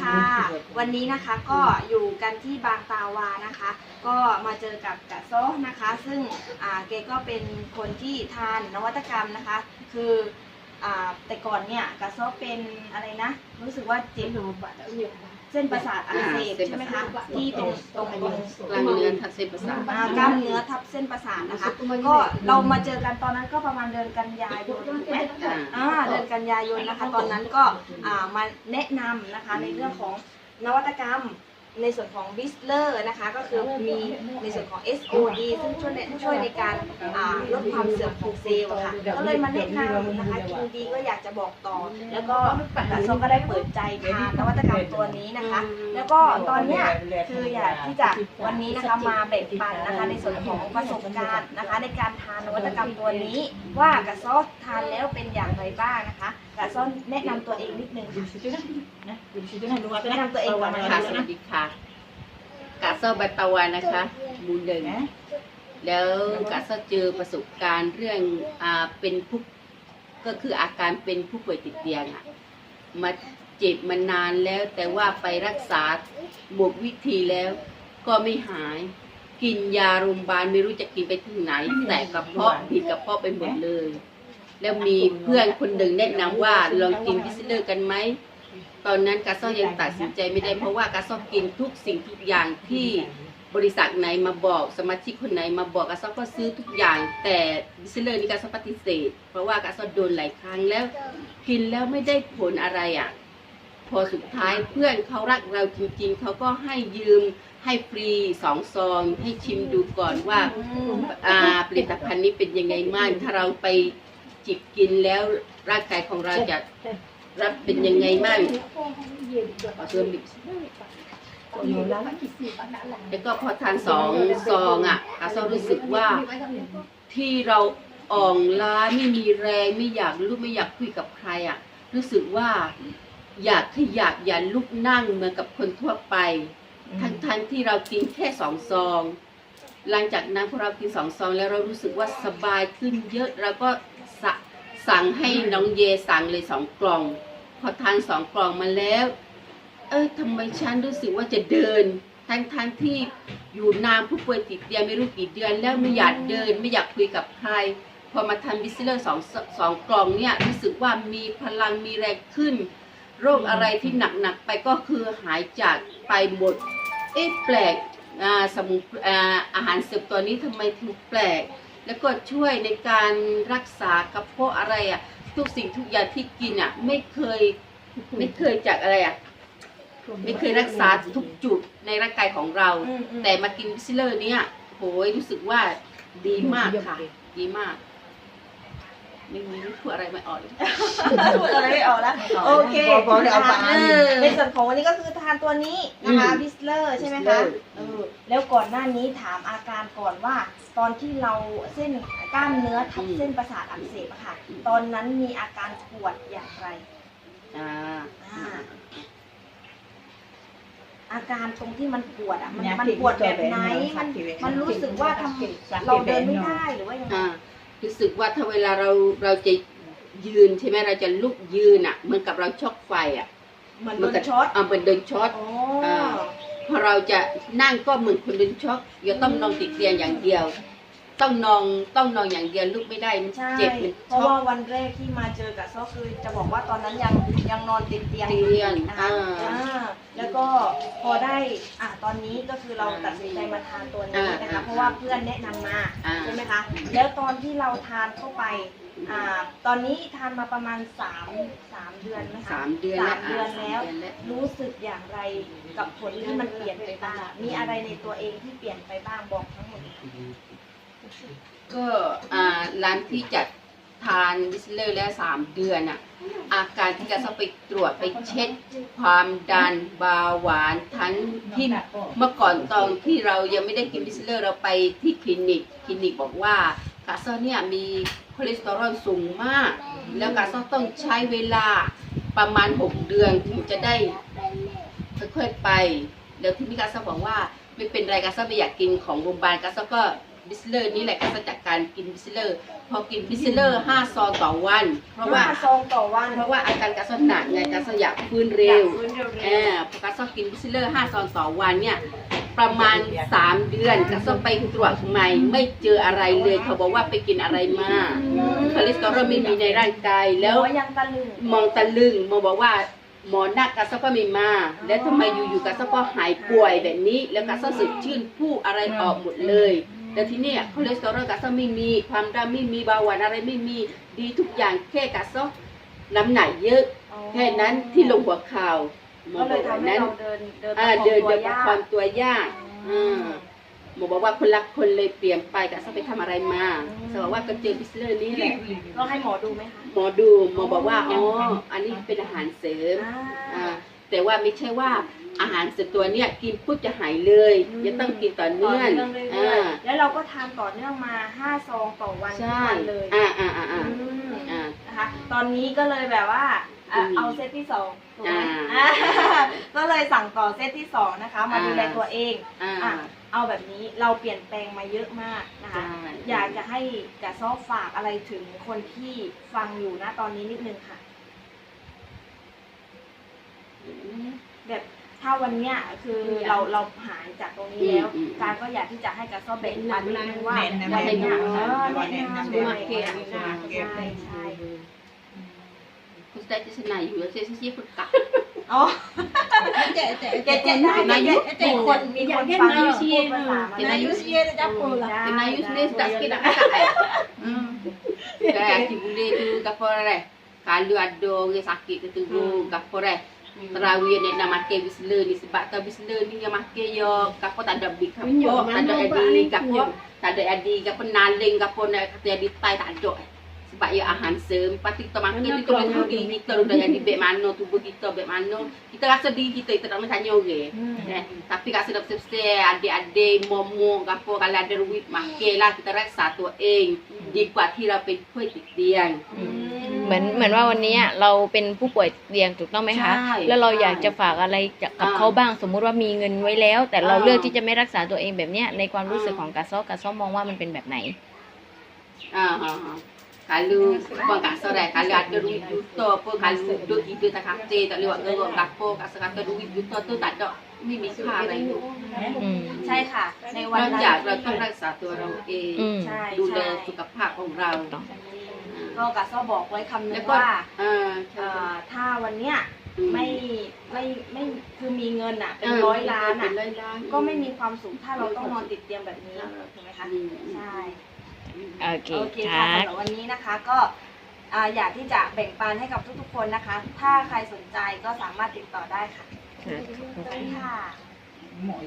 ค่ะ วันนี้นะคะก็อยู่กันที่บางตาวานะคะ ก็มาเจอกับกะโซะนะคะ ซึ่งอ่าแกก็เป็นคนที่ทานนวัตกรรมนะคะ คืออ่าแต่ก่อนเนี่ยกะโซะเป็นอะไรนะ รู้สึกว่าเจ็บเส้นประสาทอักเสบใช่ไหมคะที่ตรงตรงตรงกลางเนื้อทับเส้นประสาทอ่ากล้ามเนื้อทับเส้นประสาทนะคะ ก็เรามาเจอกันตอนนั้นก็ประมาณเดือนกันยายนถูกไหมอ่าอ่าเดือนกันยายนนะคะ ตอนนั้นก็อ่ามาแนะนำนะคะในเรื่องของนวัตกรรม ในส่วนของบิสเลอร์นะคะก็คือมีในส่วนของ SOD ซึ่งช่วยในช่วยในการอ่าลดความเสื่อมของเซลล์ค่ะก็เลยมาแนะนำนะคะคิวดีก็อยากจะบอกต่อ แล้วก็กระทรวงก็ได้เปิดใจทานนวัตกรรมตัวนี้นะคะ แล้วก็ตอนเนี้ยคืออยากที่จะวันนี้นะคะมาแบ่งปันนะคะในส่วนของประสบการณ์นะคะ ในการทานนวัตกรรมตัวนี้ ว่ากระซ้อทานแล้วเป็นอย่างไรบ้างนะคะ กระซ้อแนะนำตัวเองนิดนึงค่ะแนะนำตัวเองก่อนนะค่ะคะสวัสดีค่ะกาเซอร์บัตตาวานะคะหมูเดิงแล้วกาเซอร์เจอประสบการณ์เรื่องอ่าเป็นผู้ก็คืออาการเป็นผู้ป่วยติดเตียงอะมาเจ็บมานานแล้ว แต่ว่าไปรักษาบวกวิธีแล้ว ก็ไม่หาย กินยาโรงพยาบาลไม่รู้จะกินไปถึงไหน แต่กระเพาะผิดกระเพาะไปหมดเลย แล้วมีเพื่อนคนหนึ่งแนะนำว่าลองกินพิซเลอร์กันไหม ตอนนั้นกาซ่อยังตัดสินใจไม่ได้เพราะว่ากาซ่อกินทุกสิ่งทุกอย่างที่บริษัทไหนมาบอกสมาชิกคนไหนมาบอกกาซ่อก็ซื้อทุกอย่าง แต่บิสเลอร์นี่กาซ่อปฏิเสธ เพราะว่ากาซ่อโดนหลายครั้งแล้ว กินแล้วไม่ได้ผลอะไรอะพอสุดท้ายเพื่อนเขารักเราจริงๆ เขาก็ให้ยืมให้ฟรีสองซองให้ชิมดูก่อนว่าอืมอ่าผลิตภัณฑ์นี้เป็นยังไงบ้างถ้าเราไป จิบกินแล้วร่างกายของเราจะรับเป็นยังไงบ้างขอเสริมดิแล้วก็พอทานสองซองอะอาซอรู้สึกว่าที่เราอ่อนล้าไม่มีแรงไม่อยากลุกไม่อยากคุยกับใครอะ รู้สึกว่าอยากขยับอย่าลุกนั่งเหมือนกับคนทั่วไป ทั้งทั้งที่เรากินแค่สองซอง หลังจากนั้นพอเรากินสองซองแล้วเรารู้สึกว่าสบายขึ้นเยอะเราก็ สั่งให้น้องเยสั่งเลยสองกล่อง พอทานสองกล่องมาแล้ว เออทำไมฉันรู้สึกว่าจะเดิน ทั้งทั้งที่อยู่นานผู้ป่วยติดเตียงไม่รู้กี่เดือน แล้วไม่อยากเดินไม่อยากคุยกับใคร พอมาทำบิสเลอร์สองสองกล่องเนี่ยรู้สึกว่ามีพลังมีแรงขึ้น โรคอะไรที่หนักๆไปก็คือหายจากไปหมด เอ๊ะแปลกอ่าสมุนอ่าอาหารเสริมตัวนี้ทำไมถึงแปลก แล้วก็ช่วยในการรักษากระเพาะอะไรอะ ทุกสิ่งทุกอย่างที่กินอะ ไม่เคยไม่เคยจากอะไรอะ ไม่เคยรักษาทุกจุดในร่างกายของเราอืมอืมแต่มากินวิซิเลอร์เนี่ยโหยรู้สึกว่าดีมากค่ะ ดีมาก ไม่มีไม่พูดอะไรไม่ออกเลยพูดอะไรไม่ออกแล้วโอเคบอกเลยเอาไปนะคะเออในส่วนของวันนี้ก็คือทานตัวนี้นะคะอืมบิสเลอร์ใช่ไหมคะ Whistler เออแล้วก่อนหน้านี้ถามอาการก่อนว่า ตอนที่เราเส้นกล้ามเนื้อทับเส้นประสาทอักเสบอะค่ะ ตอนนั้นมีอาการปวดอย่างไรอ่าอ่าอาการตรงที่มันปวดอะมันเนี่ยมันที่ปวดแบบไหนที่มันที่มันรู้สึกว่าทำที่เราเดินไม่ได้หรือว่ายังไงอ่า รู้สึกว่าถ้าเวลาเราเราจะยืนใช่ไหมเราจะลุกยืนอะเหมือนกับเราช็อกไฟอะเหมือนโดนช็อตอ่าเหมือนเดินช็อตอ๋ออ่าพอเราจะนั่งก็เหมือนคนเดินช็อกอย่าต้องนอนติดเตียงอย่างเดียว ต้องนอนต้องนอนอย่างเดียวลุกไม่ได้มันใช่เจ็บมันเพช็ราะอกว่าวันแรกที่มาเจอกับซ้อคือจะบอกว่าตอนนั้นยังยังนอนติดเตียงเตียงนะคะอ่าอ่าแล้วก็พอได้อะตอนนี้ก็คือเราตัดสินใจมาทานตัวนี้นะคะอ่าเพราะว่าเพื่อนแนะนำมาอ่า ใช่ไหมคะแล้วตอนที่เราทานเข้าไปอ่าตอนนี้ทานมาประมาณสามสามเดือนไหมคะสามเดือนสาแล้มวเดือนอ่าแล้วสามเดือนแล้วรู้สึกอย่างไรกับผลที่มันเปลี่ยนไปบ้างมีอะไรในตัวเองที่เปลี่ยนไปบ้างบอกทั้งหมดเลยค่ะ ก็อ่าร้านที่จัดทานวิสเลอร์แล้วสามเดือนอะอาการที่จะต้องไปตรวจไปเช็คความดันเบาหวานทั้งที่เมื่อก่อนตอนที่เรายังไม่ได้กินวิสเลอร์เราไปที่คลินิกคลินิกบอกว่ากาซอเนี่ยมีคอเลสเตอรอลสูงมาก แล้วกาซอต้องใช้เวลาประมาณ 6 เดือนถึงจะได้ค่อยๆไป แล้วที่นี่กาซอบอกว่าไม่เป็นไรกาซอไม่อยากกินของโรงพยาบาลกาซอก็ บิสเลอร์นี่แหละก็จะจัดการกินบิสเลอร์ พอกินบิสเลอร์ห้าซองต่อวัน เพราะว่า ห้ซองต่อวันเพราะว่าอาการกระสนหนักไงกระสอยากฟื้นเร็วอยากฟื้นเร็วๆเออพอกระสอกินบิสเลอร์ห้าซองต่อวันเนี่ย ประมาณสามเดือนกระสอไปตรวจใหม่ไม่เจออะไรเลย เขาบอกว่าไปกินอะไรมาคอเลสเตอรอลไม่มีในร่างกายแล้แล้ววยังตะลึงมองตะลึงหมอบอกว่า หมอนักกระซก็ไม่มา แล้วทำไมอยู่ๆกระซก็หายป่วยแบบนี้ แล้วกระซสดชื่นผู้อะไรออกหมดเลย แล้วทีเนี้ยคอเลสเตอรอลกระซไม่มี ความดันไม่มีเบาหวานอะไรไม่มีดีทุกอย่างแค่กระซน้ำหนักเยอะ แค่นั้นที่ลงหัวเข่าหมอก็เลบอยกทำแบบให้นั้นเราเดินเดินอ่าประคองเดินตัวเดินประยากคองตัวยากอืมหมอบอกว่าคนรักคนเลยเปลี่ยนไปกระซไปทำอะไรมาสบอกว่าก็เจอบิสเลอร์นี่แหละก็ให้หมอดูไหมคะหมอดูหมอบอกว่าอ๋ออันนี้เป็นอาหารเสริมอ่าอ่า แต่ว่าไม่ใช่ว่าอาหารเสริมตัวเนี้ยกินปุ๊บจะหายเลยอืม จะต้องกินต่อต่อเนื่องเนื่องเรื่อ่าอยๆแล้วเราก็ทานต่อเนื่องมาห้าซองต่อวันทุกใช่วันเลยอ่าอ่าอ่าอ่าอืมอ่า นะคะ ตอนนี้ก็เลยแบบว่าอะอืมเอาเซตที่สองถูกไหมอ่า อ่าก็เลยสั่งต่อเซตที่สองนะคะมาอ่าดูแลตัวเอง อ่าอะเอาแบบนี้เราเปลี่ยนแปลงมาเยอะมากนะคะใช่อยากจะให้กระซอบฝากอะไรถึงคนที่ฟังอยู่นะตอนนี้นิดนึงค่ะ แบบถ้าวันเนี้ยคือเราเราหายจากตรงนี้แล้วอืมอืมการก็อยากที่จะให้กระซอบแบ่งปันนิดนึงว่าแนะนำวันเนี้ยเออแนะนำแนะนำแนะนำด้วยแนะนำใช่ใช่ใช่คุณได้จะชนะอยู่แล้วเจ๊เจ๊คุณกะอ๋อเจ๊เจ๊เจ๊เจ๊ได้นายุมีคนมีคนฟังอยู่พูดภาษามานายุเชียจะจับปูละ Kena you sendiri tak sikit nak cakap eh. Kan Haji Bule tu gapo reh. Kalau ada orang sakit ke tunggu gapo reh. Terawih terawih nak makan bisla ni. Sebab tu bisla ni yang makan ya kapo tak ada big kapo tak ada edi kapo tak ada edi kapo naling kapo nak kata edi tai tak ada. Sebab ya ahan sem pasti kita makan tu kita tahu kita dah jadi bek mana tubuh kita bek mana. Kita rasa diri kita kita tak nak nyore eh, tapi kat dapat sedap adik-adik momo kapo kalau ada duit makan lah. Kita rasa satu eng. Di kuat buat hilang pun dia. Hmm. เราเป็นผู้ติดเตียงเหมือนเหมือนว่าวันนี้อะเราเป็นผู้ป่วยเตียงถูกต้องไหมคะ ใช่แล้วเราอยากจะฝากอะไรกับอ่าเขาบ้าง สมมุติว่ามีเงินไว้แล้ว แต่เราอ่าเลือกที่จะไม่รักษาตัวเองแบบเนี้ยในความรู้สึกอ่า ของกาซ้อกาซ้อมองว่ามันเป็นแบบไหนอ่าฮะฮะ kalau bukan kat sore kalau ada duit juta pun kalau duduk tidur tak kate tak lewat gerok gapo kat kata duit juta tu tak ada ไม่มีค่าอะไรเลยอืม ใช่ค่ะ ในวันนอกนั้นจากเราต้องรักษาตัวเราเอง อืม ใช่ดูแลใช่ สุขภาพของเราต้อง ก็กะซอบอกไว้คำนึแล้งวก็ว่าอ่าเอ่อถ้าวันเนี้ยอืไม่ไม่ไม่คือมีเงินอะ เป็นเร้อยล้านเป็อะนร้อยล้านก็ไม่มีความสุขถ้าเราต้องนอนติดเตียงแบบนี้ถูกไหมคะอืมใช่โอเคโอเคคค่ะรับสำหรับวันนี้นะคะก็อ่าอยากที่จะแบ่งปันให้กับทุกๆคนนะคะ ถ้าใครสนใจก็สามารถติดต่อได้ค่ะครับขอบคุณค่ะหมอย